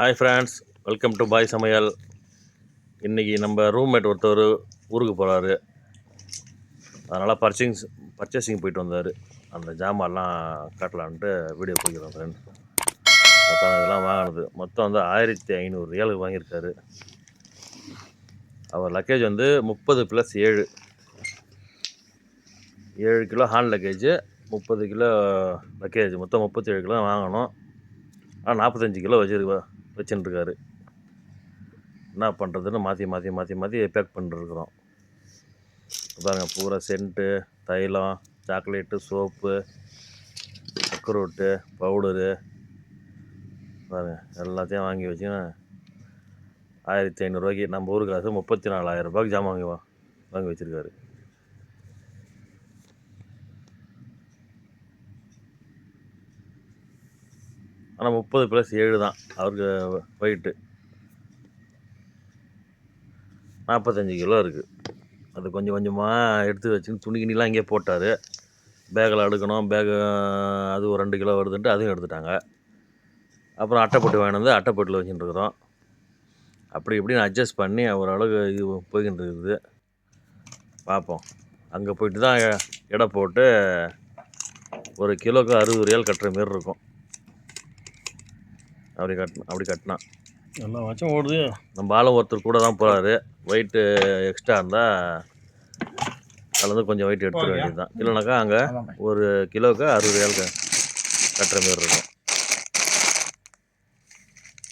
Hi friends welcome to Bhai சமையல் இன்றைக்கி நம்ம ரூம்மேட் ஒருத்தர் ஊருக்கு போகிறாரு அதனால் பர்ச்சிங் பர்ச்சேசிங் போயிட்டு வந்தார். அந்த ஜாமான்லாம் காட்டலான்ட்டு வீடியோ போய்க்கிறோம் ஃப்ரெண்ட்ஸ் மொத்தம் இதெல்லாம் வாங்கினது. மொத்தம் வந்து ஆயிரத்தி ஐநூறு ரியாலுக்கு வாங்கியிருக்காரு. அவர் லக்கேஜ் வந்து முப்பது ப்ளஸ் ஏழு. ஏழு கிலோ ஹேண்ட் லக்கேஜு முப்பது கிலோ லக்கேஜ் மொத்தம் முப்பத்தி ஏழு கிலோ வாங்கணும். ஆனால் நாற்பத்தஞ்சு கிலோ வச்சுருக்கேன் வச்சுட்டுருக்காரு என்ன பண்ணுறதுன்னு மாற்றி மாற்றி மாற்றி மாற்றி பேக் பண்ணிருக்கிறோம். பாருங்க பூரா சென்ட்டு தைலம் சாக்லேட்டு சோப்பு அக்ரூட்டு பவுடரு பாருங்க எல்லாத்தையும் வாங்கி வச்சு ஆயிரத்தி ஐநூறுரூவாய்க்கு நம்ம ஊருக்கு காசு முப்பத்தி நாலாயிரம் ரூபாய்க்கு ஜாமான் வாங்கி வாங்கி வச்சுருக்காரு. ஆனால் முப்பது ப்ளஸ் ஏழு தான். அவருக்கு வெயிட்டு நாற்பத்தஞ்சு கிலோ இருக்குது அது கொஞ்சம் கொஞ்சமாக எடுத்து வச்சுன்னு துணி கிணிலாம் இங்கே போட்டார். பேக்கில் அடுக்கணும். பேகு அது ஒரு ரெண்டு கிலோ வருதுன்ட்டு அதையும் எடுத்துட்டாங்க. அப்புறம் அட்டைப்பட்டு வாங்கினது வந்து அட்டைப்பொட்டியில் வச்சுட்டு இருக்கிறோம். அப்படி இப்படின்னு அட்ஜஸ்ட் பண்ணி ஓரளவுக்கு இது போய்கிட்டு இருக்குது. பார்ப்போம். அங்கே போயிட்டு தான் எடை போட்டு ஒரு கிலோக்கு அறுபது ரியால் கட்டுற மாரி இருக்கும். அப்படி கட்டினா அப்படி கட்டினா. எல்லாம் வச்சும் ஓடுது. நம்ம ஆளும் ஒருத்தர் கூட தான் போகிறாரு வெயிட்டு எக்ஸ்ட்ரா இருந்தால் அதில் வந்து கொஞ்சம் வெயிட் எடுத்துட வேண்டியது தான் இல்லைனாக்கா அங்கே ஒரு கிலோவுக்கு அறுபது க- கட்டுற மாரி இருக்கும்.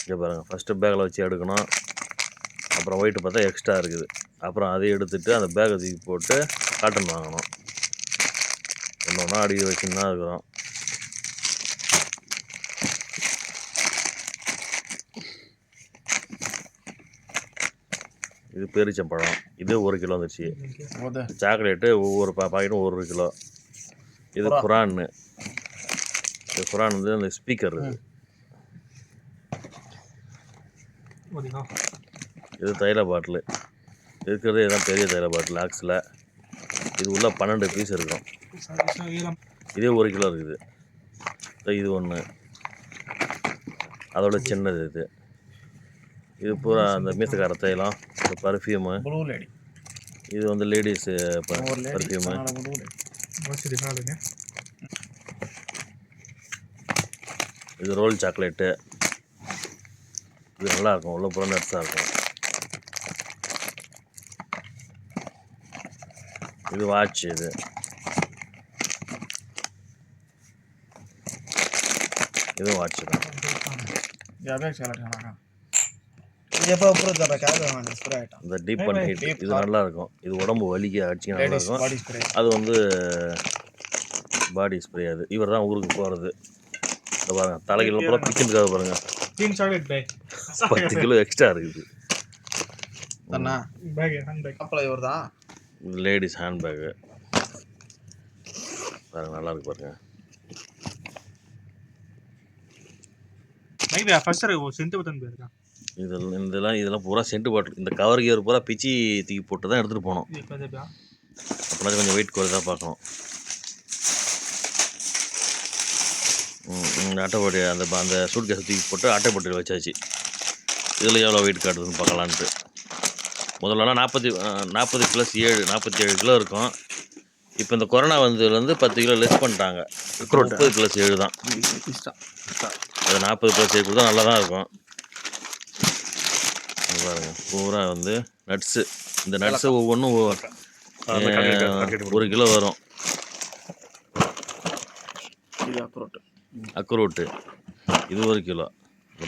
இங்கே பாருங்கள் ஃபஸ்ட்டு பேக்கில் வச்சு எடுக்கணும். அப்புறம் வெயிட்டு பார்த்தா எக்ஸ்ட்ரா இருக்குது. அப்புறம் அதை எடுத்துட்டு அந்த பேக்கை தூக்கி போட்டு காட்டன் வாங்கணும். ஒன்று ஒன்றா அடி வச்சுன்னு தான் இருக்கிறோம். இது பேரிச்சம்பழம் இது ஒரு கிலோ வந்துருச்சு. சாக்லேட்டு ஒவ்வொரு பா பாக்கெட்டும் ஒரு கிலோ. இது குரான்னு. இது குரான் வந்து அந்த ஸ்பீக்கர் இது. தைல பாட்டில். இருக்கிறது இதுதான் பெரிய தைல பாட்டில் ஆக்ஸில். இது உள்ள பன்னெண்டு பீஸ் இருக்கும். இதே ஒரு கிலோ இருக்குது. இதோ இது ஒன்று அதோட சின்னது இது. இது பூரா அந்த மீசக்கார தைலம். இந்த பர்ஃப்யூமு ப்ளூ லேடி இது வந்து லேடிஸு பர்ஃப்யூமு லேடி இது ரோல் சாக்லேட்டு இது நல்லா இருக்கும் உள்ள பூரா நட்ஸாக இருக்கும். இது வாட்ச் இது. இது வாட்ச் தான். எப்போ அப்புறம் தர கேட்க ஸ்ப்ரே ஐட்டம் இந்த டீப் அண்ட் இது நல்லா இருக்கும் இது உடம்பு வலிக்க அடிச்சு நல்லா இருக்கும் அது வந்து பாடி ஸ்ப்ரே அது. இவர் தான் ஊருக்கு போகிறது இந்த பாருங்க. தலைகள் பூரா பிக்கின்னுக்காக பாருங்க. பத்து கிலோ எக்ஸ்ட்ரா இருக்குது. அப்புறம் இவர் தான்? லேடிஸ் ஹேண்ட் பேக்கு பாருங்க நல்லா இருக்கு பாருங்க. மைதா ஃபர்ஸ்ட் சென்ட் பத்தன் போயிருக்கான் இதெல்லாம் இதெல்லாம் இதெல்லாம் பூரா சென்ட் பாட்டில் இந்த கவர் கியர் பூரா பிச்சு தூக்கி போட்டு தான் எடுத்துகிட்டு போனோம் அப்படின்னா கொஞ்சம் வெயிட் குறைதான் பார்க்கணும் அட்டைப்பட்டி அந்த அந்த சூட் கேஸை தூக்கி போட்டு அட்டைப்பட்டியில் வச்சாச்சு இதில் எவ்வளோ வெயிட் காட்டுதுன்னு பார்க்கலான்ட்டு முதல்லலாம் நாற்பத்தி நாற்பது ப்ளஸ் ஏழு நாற்பத்தி ஏழு கிலோ இருக்கும் இப்போ இந்த கொரோனா வந்ததுலேருந்து பத்து கிலோ லெஸ் பண்ணிட்டாங்க முப்பது ப்ளஸ் ஏழு தான் அது நாற்பது ப்ளஸ் ஏழு தான் நல்லா தான் இருக்கும் பாருங்கள் பூரா வந்து நட்ஸு இந்த நட்ஸு ஒவ்வொன்றும் ஒரு கிலோ வரும். அக்ரோட்டு. இது ஒரு கிலோ.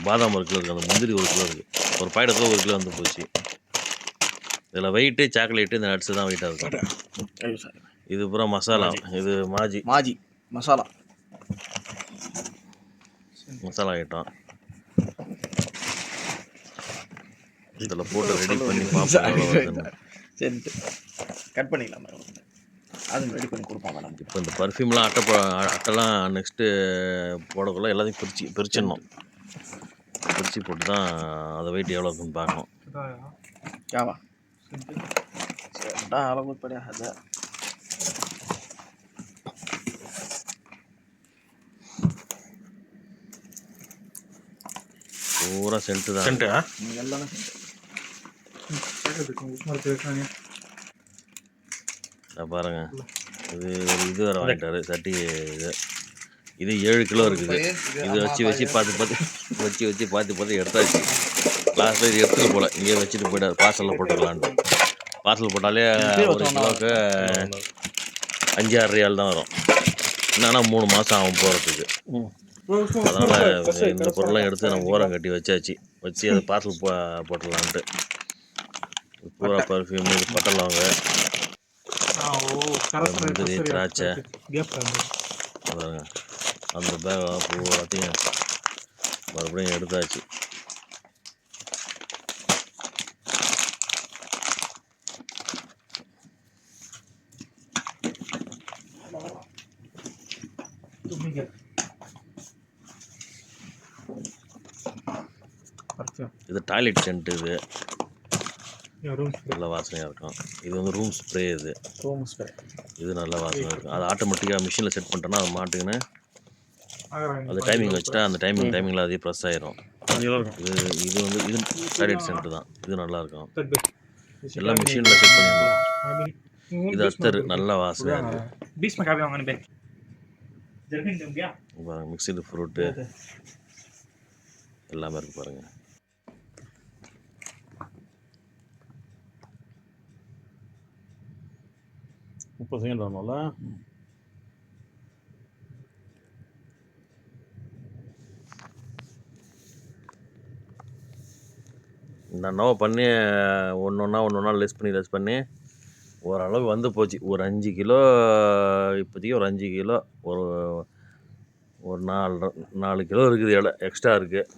பாதாம் ஒரு கிலோ இருக்குது அந்த முந்திரி ஒரு கிலோ இருக்குது ஒரு பாயிடத்தில் ஒரு கிலோ வந்து போச்சு. இதில் வெயிட்டு சாக்லேட்டு இந்த நட்ஸு தான் வெயிட்டாக இருக்கும். இது பூரா மசாலா. இது மாஜி. மாஜி. மசாலா. மசாலா ஐட்டம் இதில் போட்டு ரெடி பண்ணி பார்ப்போம். சரி கட் பண்ணிக்கலாம் அது ரெடி பண்ணி கொடுப்பாங்க மேடம். இப்போ இந்த பர்ஃப்யூம்லாம் அட்டை அட்டைலாம் நெக்ஸ்ட்டு போடக்குள்ள எல்லாத்தையும் பிரித்து பிரிச்சிடணும். பிரித்து போட்டு தான் அதை வெயிட் எவ்வளோ இருக்குன்னு பார்க்கணும். ஆவா அளவு படையாது பூரா சென்ட்டு தான். சென்ட்டு எல்லாமே சென்ட்டு பாருங்க. இது ஒரு இது வேறு வாங்கிட்டாரு சட்டி இது. இது ஏழு கிலோ இருக்குது. இது வச்சு வச்சு பார்த்து பார்த்து வச்சு வச்சு பார்த்து பார்த்து எடுத்தாச்சு. லாஸ்ட்டில் இது எடுத்துட்டு போல. இங்கே வச்சுட்டு போயிட்டார். பார்சலில் போட்டுக்கலான்ட்டு. பார்சல் போட்டாலே ஒரு கிலோவுக்கு அஞ்சு ஆறு ரியால் தான் வரும். என்னன்னா மூணு மாதம் ஆகும் போகிறதுக்கு அதனால் இந்த பொருள்லாம் எடுத்து நம்ம ஓரம் கட்டி வச்சாச்சு. வச்சு அதை பார்சல் போ போட்டுடலான்ட்டு. பூரா பர்ஃப்யூம் இது பட்டை லவங்க முந்திரி, திராட்சை. அந்த பேக் பூராத்தையும் மறுபடியும் எடுத்தாச்சு. இது டாய்லெட் சென்ட் இது. நல்ல வாசனையாக இருக்கும். இது வந்து ரூம் ஸ்ப்ரே இது. ரூம் ஸ்ப்ரே இது நல்ல வாசனை இருக்கும். அது ஆட்டோமேட்டிக்காக மிஷினில் செட் பண்ணிட்டோம்னா அது மாட்டுக்குன்னு அது டைமிங் வச்சுட்டா அந்த டைமிங் டைமிங்கில் அதே ப்ரெஸ் ஆயிரும். இது இது வந்து இது சைட் சென்ட் தான். இது நல்லா இருக்கும். எல்லாம் மிஷினில் செட் பண்ணிடணும் இது அத்தர் நல்ல வாசனையாக இருக்கும் பாருங்க ஃப்ரூட்டு எல்லாமே இருக்குது பாருங்கள் முப்பது செகண்ட் வரணும்ல? இந்த அண்ணாவை பண்ணி ஒன்று ஒன்றா ஒன்று ஒன்றா லெஸ் பண்ணி லெஸ் பண்ணி ஓரளவு வந்து போச்சு. ஒரு அஞ்சு கிலோ இப்போதைக்கு ஒரு அஞ்சு கிலோ ஒரு ஒரு நாலு நாலு கிலோ இருக்குது இலை எக்ஸ்ட்ரா இருக்குது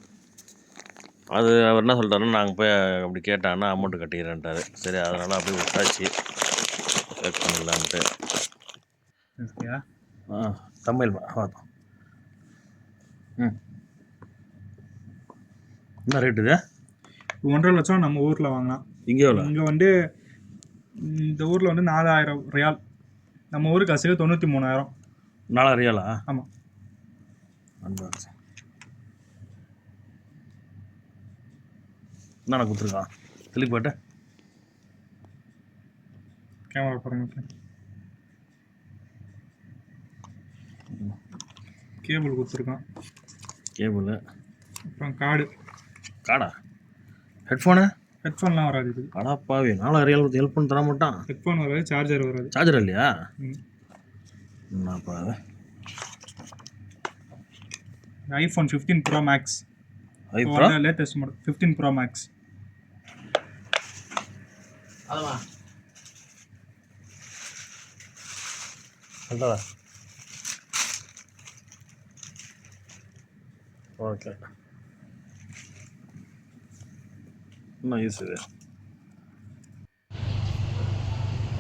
அது அவர் என்ன சொல்லிட்டாருன்னா நாங்கள் போய் அப்படி கேட்டாங்கன்னா அமௌண்ட்டு கட்டிக்கிறேன்ட்டாரு. சரி அதனால் அப்படியே விட்டாச்சு. பேக் பண்ணிடலான்ட்டு ஆ தமிழ் பார்த்தோம் ம். என்ன ரேட்டு இது? ஒன்றரை லட்சம் நம்ம ஊர்ல வாங்கலாம் இங்கே எவ்வளோ இங்க வந்து இந்த ஊர்ல வந்து நாலாயிரம் ரியால். நம்ம ஊருக்கு காசுக்கு தொண்ணூத்தி மூணாயிரம். நாலாயிரம் ரியாலா? ஆமா. அன்பாக்ஸ் என்னண்ணா கொடுத்துருக்கான் தெளிவு போட்டு கேமரா பாருங்க கேபிள் கொடுத்துருக்கான் கேபிள் அப்புறம் கார்டு காடா ஹெட்ஃபோனு ஹெட்ஃபோன்லாம் வராது இது அடாப்பாவி ரியால் கொடுத்து ஹெல்ப் பண்ணி தர மாட்டான் ஹெட்ஃபோன் வராது சார்ஜர் வராது சார்ஜர் இல்லையா ம். என்னப்பா iPhone fifteen pro max ஐப்ரா latest model fifteen pro max அதுவா சொல்கிறா ஓகே என்ன யூஸ் இது?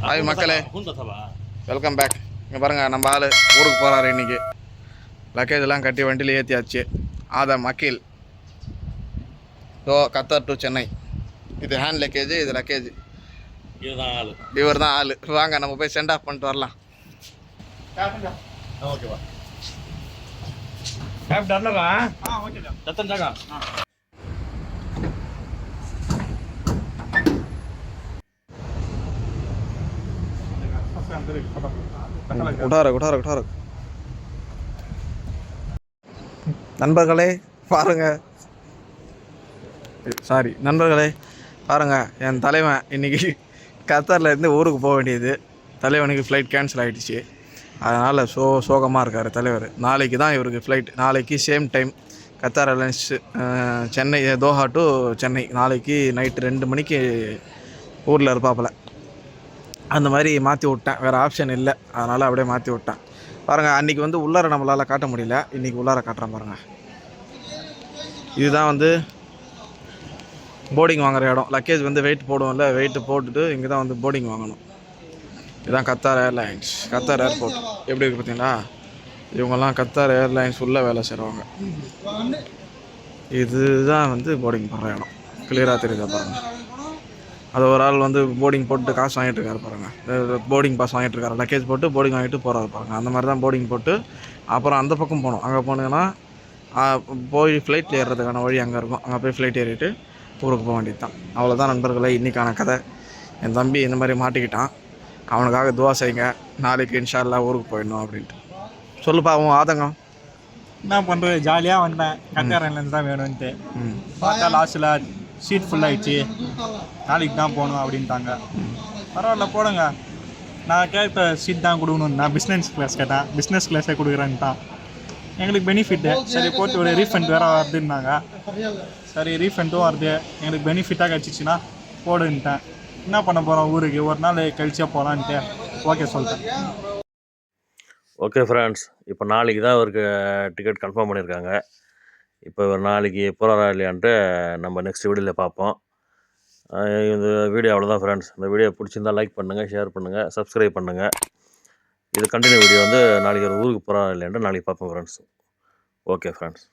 ஹாய் மக்களே. வெல்கம் பேக் இங்கே பாருங்கள் நம்ம ஆள் ஊருக்கு போகிறாரு இன்னைக்கு. லக்கேஜ் எல்லாம் கட்டி வண்டியில் ஏற்றியாச்சு ஆதம் அகில் தோ கத்தார் டு சென்னை இது ஹேண்ட் லக்கேஜ் இது லக்கேஜ் இதுதான் ஆள். இவர் தான் ஆள். வாங்க நம்ம போய் சென்ட் ஆஃப் பண்ணிட்டு வரலாம். ஓகேவா கேப் டர்னரா ஆ ஓகே ரத்தன் ஜாகா நண்பர்களே பாருங்க. சாரி நண்பர்களே பாருங்க. என் தலைவன் இன்னைக்கு கத்தாரில் இருந்து ஊருக்கு போக வேண்டியது. தலைவனுக்கு ஃப்ளைட் கேன்சல் ஆகிடுச்சு அதனால் சோ சோகமாக இருக்கார் தலைவர். நாளைக்கு தான் இவருக்கு ஃப்ளைட் நாளைக்கு same time Qatar Airways Chennai Doha to Chennai. நாளைக்கு நைட்டு ரெண்டு மணிக்கு ஊரில் இருப்பாப்புல. அந்த மாதிரி மாற்றி விட்டேன். வேறு ஆப்ஷன் இல்லை. அதனால் அப்படியே மாற்றி விட்டேன். பாருங்கள் அன்றைக்கி வந்து உள்ளார நம்மளால் காட்ட முடியல. இன்றைக்கி உள்ளார காட்டுறேன் பாருங்கள் இதுதான் வந்து போர்டிங் வாங்குகிற இடம். லக்கேஜ் வந்து வெயிட் போடுவோம்ல. வெயிட்டு போட்டுட்டு இங்கே தான் வந்து போர்டிங் வாங்கணும். இதுதான் கத்தார் ஏர்லைன்ஸ் கத்தார் ஏர்போர்ட் எப்படி இருக்குது பார்த்தீங்களா? இவங்கெல்லாம் கத்தார் ஏர்லைன்ஸ் உள்ளே வேலை செய்கிறவங்க இதுதான் வந்து போர்டிங் போடுற இடம். கிளியராக தெரியுதா பாருங்கள் அது ஒரு ஆள் வந்து போர்டிங் போட்டு காசு வாங்கிட்டு இருக்காரு பாருங்கள் போர்டிங் பாஸ் வாங்கிட்டு இருக்காரு. லக்கேஜ் போட்டு போர்டிங் வாங்கிட்டு போகிறாரு பாருங்க. அந்த மாதிரி தான் போர்டிங் போட்டு அப்புறம் அந்த பக்கம் போகணும் அங்கே போனீங்கன்னா போய் ஃப்ளைட்டில் ஏறுறதுக்கான வழி அங்கே இருக்கும். அங்கே போய் ஃப்ளைட் ஏறிட்டு ஊருக்கு போக வேண்டியது தான் அவ்வளோதான் நண்பர்களே இன்றைக்கான கதை. என் தம்பி இந்த மாதிரி மாட்டிக்கிட்டான். அவனுக்காக துவா செய்யுங்க. நாளைக்கு இன்ஷா அல்லாஹ் ஊருக்கு போயிடணும் அப்படின்ட்டு. சொல்லுப்பா உன் ஆதங்கம்? என்ன பண்ணுறது ஜாலியாக வந்தேன். கட்டார் ஏர்லைன்ஸ் தான் வேணும்ன்ட்டு. பார்த்தா லாஸ்ட்டில் சீட் ஃபுல் ஆயிடுச்சு. நாளைக்கு தான் போகணும் அப்படின்ட்டாங்க. பரவாயில்ல போடுங்க. நான் கேட்ட சீட் தான் கொடுக்கணும் நான் பிஸ்னஸ் கிளாஸ் கேட்டேன். பிஸ்னஸ் கிளாஸே கொடுக்குறேன்ட்டான். எங்களுக்கு பெனிஃபிட்டு சரி போட்டு ஒரு ரீஃபண்ட் வேறு வருதுன்னாங்க. சரி ரீஃபண்டும் வருது. எங்களுக்கு பெனிஃபிட்டாக கிடச்சிச்சின்னா போடுன்ட்டேன். என்ன பண்ண போகிறோம் ஊருக்கு? ஒரு நாள் கழிச்சா போகலான்ட்டு ஓகே சொல்லிட்டேன் ஓகே ஃப்ரெண்ட்ஸ் இப்போ நாளைக்கு தான் அவருக்கு டிக்கெட் கன்ஃபார்ம் பண்ணியிருக்காங்க இப்போ இவர் நாளைக்கு போகிறாரா இல்லையான்ட்டு நம்ம நெக்ஸ்ட் வீடியோவில் பார்ப்போம். இந்த வீடியோ அவ்வளோதான் ஃப்ரெண்ட்ஸ் இந்த வீடியோ பிடிச்சிருந்தா லைக் பண்ணுங்கள் ஷேர் பண்ணுங்கள் சப்ஸ்கிரைப் பண்ணுங்கள் இது கண்டினியூ வீடியோ வந்து நாளைக்கு ஒரு ஊருக்கு போகிறாரா இல்லையான்ட்டு நாளைக்கு பார்ப்போம் ஃப்ரெண்ட்ஸ் ஓகே ஃப்ரெண்ட்ஸ்